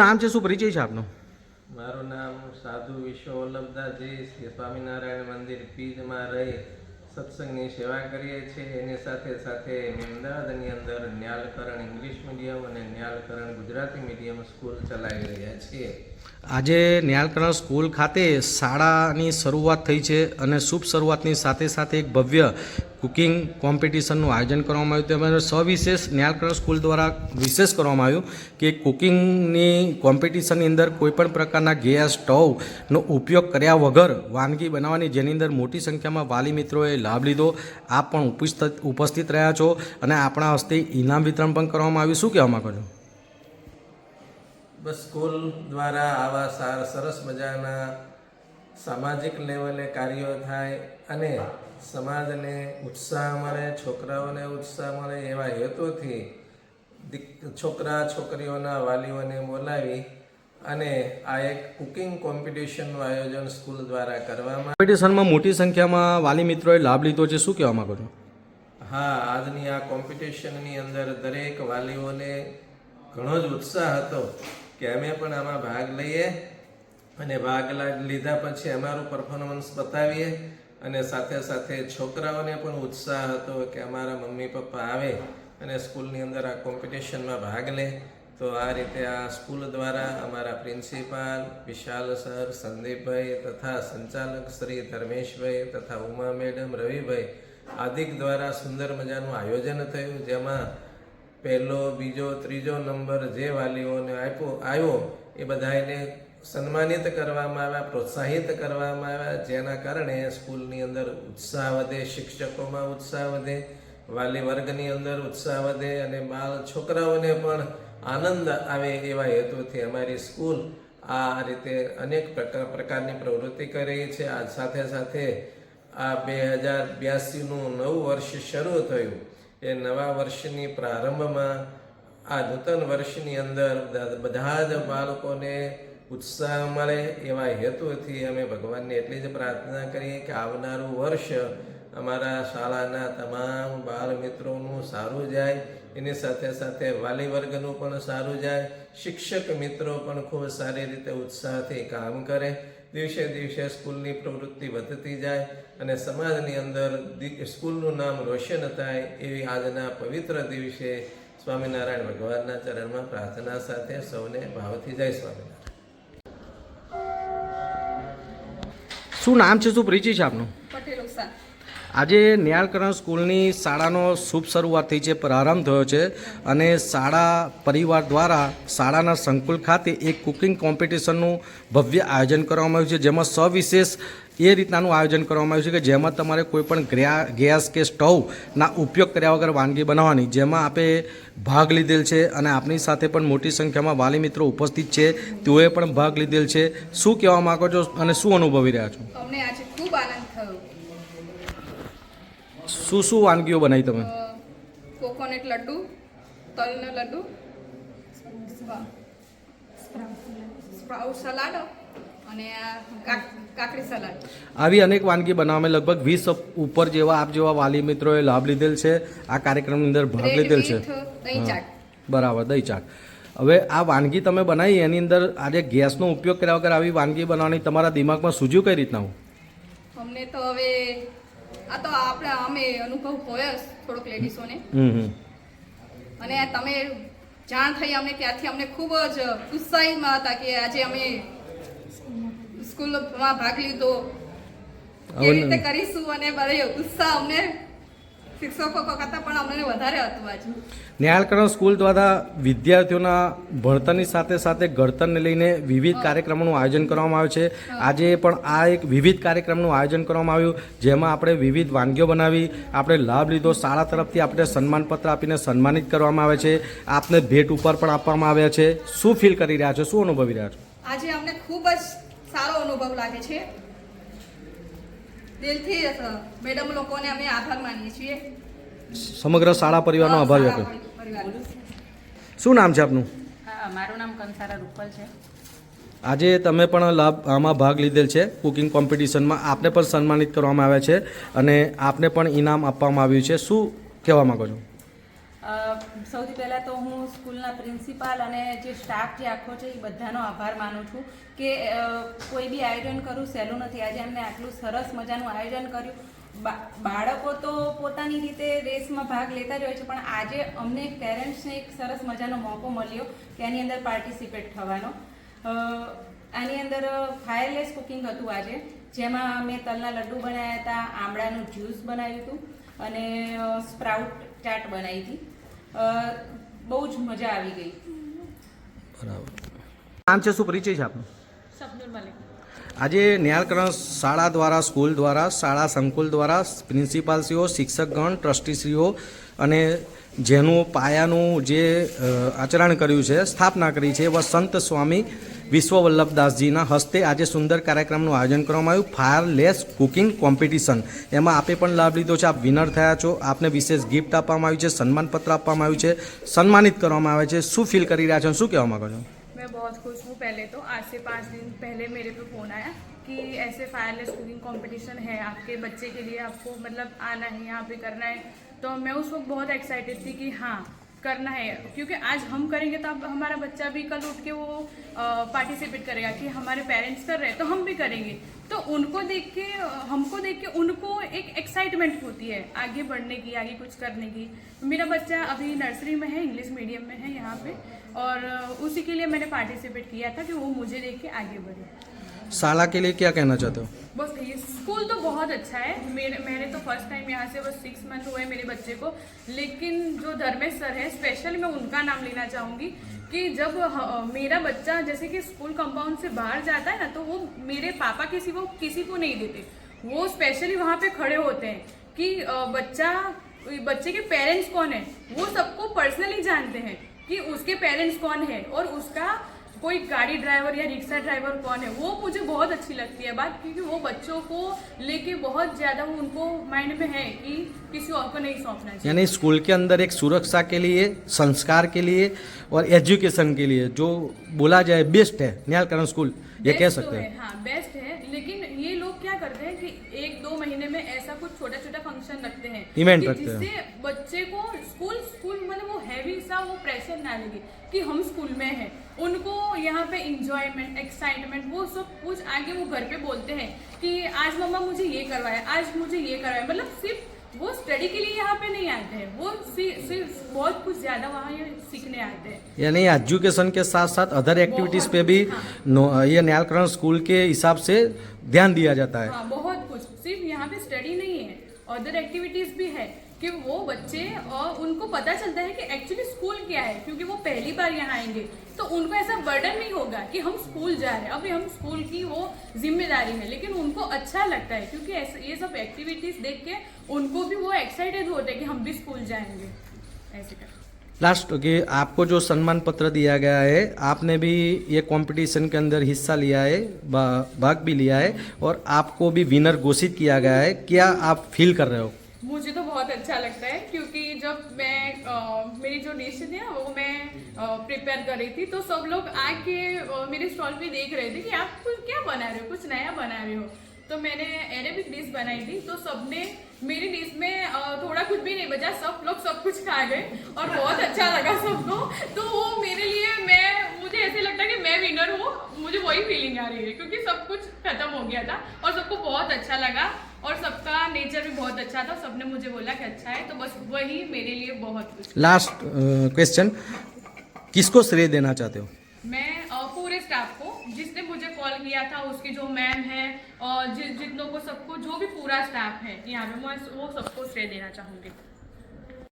નામ છે શું પરિચય છે આપનો? મારું નામ સાધુ વિશ્વ વલ્લભદાસજી શ્રી સ્વામિનારાયણ મંદિર પીજમાં રહી સત્સંગની સેવા કરીએ છીએ. એની સાથે સાથે અમદાવાદની અંદર ન્યાલકરણ ઇંગ્લિશ મીડિયમ અને ન્યાલકરણ ગુજરાતી મીડિયમ સ્કૂલ ચલાવી રહ્યા છીએ. આજે ન્યાલકરણ સ્કૂલ ખાતે શાળાની શરૂઆત થઈ છે અને શુભ શરૂઆતની સાથે સાથે એક ભવ્ય કુકિંગ કોમ્પિટિશનનું આયોજન કરવામાં આવ્યું. તેમજ સવિશેષ ન્યાલકરણ સ્કૂલ દ્વારા વિશેષ કરવામાં આવ્યું કે કુકિંગની કોમ્પિટિશનની અંદર કોઈપણ પ્રકારના ગેસ સ્ટવનો ઉપયોગ કર્યા વગર વાનગી બનાવવાની, જેની અંદર મોટી સંખ્યામાં વાલી મિત્રોએ લાભ લીધો. આપ પણ ઉપસ્થિત ઉપસ્થિત રહ્યા છો અને આપણા હસ્તે ઇનામ વિતરણ પણ કરવામાં આવ્યું. શું કહેવા માગો છો? બસ, સ્કૂલ દ્વારા આવા સારા સરસ મજાના સામાજિક લેવલે કાર્યો થાય અને સમાજને ઉત્સાહ મળે છોકરાઓને ઉત્સાહ મળે એવા હેતુથી છોકરા છોકરીઓના વાલીઓને બોલાવી અને આ એક કુકિંગ કોમ્પિટિશનનું આયોજન સ્કૂલ દ્વારા કરવામાં કોમ્પિટિશનમાં મોટી સંખ્યામાં વાલી મિત્રોએ લાભ લીધો છે. શું કહેવા માંગો છો? હા આજની આ કોમ્પિટિશનની અંદર દરેક વાલીઓને ઘણો જ ઉત્સાહ હતો કે અમે પણ આમાં ભાગ લઈએ. અને ભાગ લીધા પછી અમારું પરફોર્મન્સ બતાવીએ અને સાથે સાથે છોકરાઓને પણ ઉત્સાહ હતો કે અમારા મમ્મી પપ્પા આવે અને સ્કૂલની અંદર આ કોમ્પિટિશનમાં ભાગ લે. તો આ રીતે આ સ્કૂલ દ્વારા અમારા પ્રિન્સિપાલ, વિશાલ સર, સંદીપભાઈ તથા સંચાલક શ્રી ધર્મેશભાઈ તથા ઉમા મેડમ, રવિભાઈ આદિક દ્વારા સુંદર મજાનું આયોજન થયું. જેમાં પહેલો, બીજો, ત્રીજો નંબર જે વાલીઓને આપ્યો, આવ્યો એ બધાને સન્માનિત કરવામાં આવ્યા, પ્રોત્સાહિત કરવામાં આવ્યા, જેના કારણે સ્કૂલની અંદર ઉત્સાહ વધે, શિક્ષકોમાં ઉત્સાહ વધે, વાલી વર્ગની અંદર ઉત્સાહ વધે અને બાળ છોકરાઓને પણ આનંદ આવે એવા હેતુથી અમારી સ્કૂલ આ રીતે અનેક પ્રકાર પ્રકારની પ્રવૃત્તિ કરી છે. આ સાથે સાથે આ બે હજાર બ્યાસીનું નવું વર્ષ શરૂ થયું. એ નવા વર્ષની પ્રારંભમાં આ નૂતન વર્ષની અંદર બધા જ બાળકોને ઉત્સાહ મળે એવા હેતુથી અમે ભગવાનને એટલી જ પ્રાર્થના કરીએ કે આવનારું વર્ષ અમારા શાળાના તમામ બાળ મિત્રોનું સારું જાય, એની સાથે સાથે વાલી વર્ગનું પણ સારું જાય, શિક્ષક મિત્રો પણ ખૂબ સારી રીતે ઉત્સાહથી કામ કરે. દિવસે દિવસે સ્કૂલની પ્રવૃત્તિ વધતી જાય અને સમાજની અંદર સ્કૂલનું નામ રોશન થાય એવી આજના પવિત્ર દિવસે સ્વામિનારાયણ ભગવાનના ચરણમાં પ્રાર્થના સાથે સૌને ભાવથી જય સ્વામિનારાયણ. શું નામ છે? શું પરિચય છે આપનું? પટેલ ઉષા આજે ન્યાલકરણ સ્કૂલની શાળાનો શુભ શરૂઆત થઈ છે પ્રારંભ થયો છે અને શાળા પરિવાર દ્વારા શાળાના સંકુલ ખાતે એક કુકિંગ કોમ્પિટિશનનું ભવ્ય આયોજન કરવામાં આવ્યું છે. જેમાં સવિશેષ એ રીતનાનું આયોજન કરવામાં આવ્યું છે કે જેમાં તમારે કોઈ પણ ગેસ કે સ્ટવના ઉપયોગ કર્યા વગર વાનગી બનાવવાની. જેમાં આપે ભાગ લીધેલ છે અને આપની સાથે પણ મોટી સંખ્યામાં વાલી મિત્રો ઉપસ્થિત છે. તેઓએ પણ ભાગ લીધેલ છે. શું કહેવા માગો છો અને શું અનુભવી રહ્યા છો? અમને આજે શું શું વાનગીઓ બનાવી તમે? કોકોનટ લડ્ડુ તલનો લડ્ડુ સ્પ્રાઉટ સલાડ અને કાકડી સલાડ. આવી અનેક વાનગી બનાવવામાં લગભગ વીસ ઉપર જેવા આપ જેવા વાલી મિત્રોએ લાભ લીધેલ છે. આ કાર્યક્રમની અંદર ભાગ લીધેલ છે. બરાબર દહીં ચાટ. હવે આ વાનગી તમે બનાવી એની અંદર આજે ગેસનો ઉપયોગ કર્યા વગર આવી વાનગી બનાવવાની તમારા દિમાગમાં સૂજ્યું કઈ રીતના? હું અમને તો હવે આ તો આપણે અમે અનુભવ હોય જ થોડોક લેડીઝોને અને તમે જાણ થઈ અમને ત્યાંથી અમને ખૂબ જ ઉત્સાહીમાં હતા કે આજે અમે સ્કૂલમાં ભાગ લીધો. કેવી રીતે કરીશું અને બધે ઉત્સાહ અમને શિક્ષકો કરતાં પણ અમને વધારે હતું આજે ન્યાયકરણ સ્કૂલ દ્વારા વિદ્યાર્થીઓના ભણતરની સાથે સાથે ઘડતરને લઈને વિવિધ કાર્યક્રમોનું આયોજન કરવામાં આવે છે. આજે પણ આ એક વિવિધ કાર્યક્રમનું આયોજન કરવામાં આવ્યું. જેમાં આપણે વિવિધ વાનગીઓ બનાવી આપણે લાભ લીધો. શાળા તરફથી આપણે સન્માનપત્ર આપીને સન્માનિત કરવામાં આવે છે. આપને ભેટ ઉપર પણ આપવામાં આવ્યા છે. શું ફીલ કરી રહ્યા છો? શું અનુભવી રહ્યા છો? આજે અમને ખૂબ જ સારો અનુભવ લાગે છે. દિલથી મેડમ લોકોને અમે આભાર માનીએ છીએ. સમગ્ર શાળા પરિવારનો આભાર વ્યક્ત. શું નામ છે આપનું? મારું નામ કંસારા રૂપલ છે. આજે તમે પણ લાભ આમાં ભાગ લીધેલ છે. કુકિંગ કોમ્પિટિશનમાં આપને પણ સન્માનિત કરવામાં આવ્યા છે અને આપને પણ ઇનામ આપવામાં આવ્યું છે. શું કહેવા માગો છો? સૌથી પહેલાં તો હું સ્કૂલના પ્રિન્સિપાલ અને જે સ્ટાફ જે આખો છે એ બધાનો આભાર માનું છું કે કોઈ બી આયોજન કરું સહેલું નથી. આજે એમને આટલું સરસ મજાનું આયોજન કર્યું. બાળકો તો પોતાની રીતે રેસમાં ભાગ લેતા જ હોય છે, પણ આજે અમને પેરેન્ટ્સને એક સરસ મજાનો મોકો મળ્યો કે એની અંદર પાર્ટિસિપેટ થવાનો. આની અંદર ફાયરલેસ કુકિંગ હતું આજે, જેમાં મેં તલના લડ્ડુ બનાવ્યા હતા, આમળાનું જ્યુસ બનાવ્યું હતું અને સ્પ્રાઉટ ચાટ બનાવી હતી. બહુ જ મજા આવી ગઈ. બરાબર. નામ છે શું પરિચય છે આપનું? સબનુર મલિક. આજે નિહાલકરણ શાળા દ્વારા સ્કૂલ દ્વારા શાળા સંકુલ દ્વારા પ્રિન્સિપાલશ્રીઓ શિક્ષકગણ ટ્રસ્ટીશ્રીઓ અને જેનું પાયાનું જે આચરણ કર્યું છે સ્થાપના કરી છે એવા સંત સ્વામી વિશ્વ વલ્લભદાસજીના હસ્તે આજે સુંદર કાર્યક્રમનું આયોજન કરવામાં આવ્યું ફાયરલેસ કુકિંગ કોમ્પિટિશન એમાં આપે પણ લાભ લીધો છે આપ વિનર થયા છો આપને વિશેષ ગિફ્ટ આપવામાં આવ્યું છે સન્માનપત્ર આપવામાં આવ્યું છે સન્માનિત કરવામાં આવે છે શું ફીલ કરી રહ્યા છો અને શું કહેવા માગો છો मैं बहुत खुश हूँ पहले तो आज से पाँच दिन पहले मेरे पे फ़ोन आया कि ऐसे फायरलेस कुकिंग कंपटीशन है आपके बच्चे के लिए आपको मतलब आना है यहाँ पे करना है तो मैं उस वक्त बहुत एक्साइटेड थी कि हाँ करना है, क्योंकि आज हम करेंगे तो अब हमारा बच्चा भी कल उठ के वो पार्टिसिपेट करेगा कि हमारे पेरेंट्स कर रहे हैं तो हम भी करेंगे। तो उनको देख के, हमको देख के उनको एक एक्साइटमेंट होती है, आगे बढ़ने की, आगे कुछ करने की। मेरा बच्चा अभी नर्सरी में है इंग्लिश मीडियम में है यहाँ पे, और उसी के लिए मैंने पार्टिसिपेट किया था कि वो मुझे देख के आगे बढ़े। शाला के लिए क्या कहना चाहते हो? बस ये स्कूल तो बहुत अच्छा है। मेरे मैंने तो फ़र्स्ट टाइम यहाँ से बस सिक्स मंथ हुए मेरे बच्चे को। लेकिन जो धर्मेश सर है स्पेशल मैं उनका नाम लेना चाहूँगी कि जब मेरा बच्चा जैसे कि स्कूल कंपाउंड से बाहर जाता है ना तो वो मेरे पापा किसी को किसी को नहीं देते। वो स्पेशली वहाँ पे खड़े होते हैं कि बच्चा, बच्चे के पेरेंट्स कौन है? वो सबको पर्सनली जानते हैं कि उसके पेरेंट्स कौन है और उसका कोई गाड़ी ड्राइवर या रिक्शा ड्राइवर कौन है? वो मुझे बहुत अच्छी लगती है बात क्योंकि वो बच्चों को लेके बहुत ज़्यादा उनको माइंड में है कि किसी और को नहीं सौंपना चाहिए। यानी स्कूल के अंदर एक सुरक्षा के लिए संस्कार के लिए और एजुकेशन के लिए जो बोला जाए बेस्ट है निहालकरण स्कूल ये कह तो सकते है, हैं। हाँ बेस्ट है लेकिन ये लोग क्या करते हैं कि एक दो महीने में ऐसा कुछ छोटा छोटा फ़ंक्शन रखते हैं इवेंट रखते हैं। जिससे बच्चे को स्कूल स्कूल मतलब वो हैवी सा वो प्रेशर ना लगे कि हम स्कूल में हैं। उनको यहाँ पे इंजॉयमेंट एक्साइटमेंट वो सब कुछ आगे वो घर पे बोलते हैं कि आज मम्मा मुझे ये करवाया आज मुझे ये करवाया। मतलब सिर्फ़ वो स्टडी के लिए यहाँ पे नहीं आते हैं। वो सिर्फ़ बहुत कुछ ज़्यादा वहाँ ये सीखने आते हैं। यानी एजुकेशन के साथ साथ अदर एक्टिविटीज़ पे भी हाँ। ये निहालकरण स्कूल के हिसाब से ध्यान दिया जाता है। हाँ बहुत कुछ। सिर्फ़ यहाँ पे स्टडी नहीं है अदर एक्टिविटीज़ भी है। कि वो बच्चे और उनको पता चलता है कि एक्चुअली स्कूल क्या है क्योंकि वो पहली बार यहाँ आएँगे। तो उनको ऐसा बर्डन नहीं होगा कि हम स्कूल जा रहे हैं। अभी हम स्कूल की वो ज़िम्मेदारी है लेकिन उनको अच्छा लगता है क्योंकि ऐसे ये सब एक्टिविटीज़ देख के उनको भी वो एक्साइटेड होते हैं कि हम भी स्कूल जाएँगे। ऐसे कर। लास्ट कि आपको जो सम्मान पत्र दिया गया है आपने भी ये कंपटीशन के अंदर हिस्सा लिया है भाग भी लिया है और आपको भी विनर घोषित किया गया है। क्या आप फील कर रहे हो? मुझे तो अच्छा लगता है क्योंकि जब मैं अ, मेरी जो डिश थी ना वो मैं प्रिपेयर कर रही थी तो सब लोग आके मेरे स्टॉल पे देख रहे थे कि आप कुछ क्या बना रहे हो कुछ नया बना रहे हो। तो मैंने अरेबिक डिश बनाई थी तो सबने मेरी डिश में थोड़ा कुछ भी नहीं बचा सब लोग सब कुछ खा गए और बहुत अच्छा लगा सबको। तो वो मेरे लिए मैं मुझे ऐसे लगता है कि मैं विनर हूँ मुझे वही फीलिंग आ रही है क्योंकि सब कुछ खत्म हो गया था और सबको बहुत अच्छा लगा। और सबका नेचर भी बहुत अच्छा था सबने मुझे बोला कि अच्छा है तो बस वही मेरे लिए बहुत कुछ लास्ट क्वेश्चन किसको श्रेय देना चाहते हो? मैं पूरे स्टाफ को जिसने मुझे कॉल किया था उसकी जो मैम है और जि, जितनों को सबको जो भी पूरा स्टाफ है यहाँ पे मैं वो सबको श्रेय देना चाहूँगी।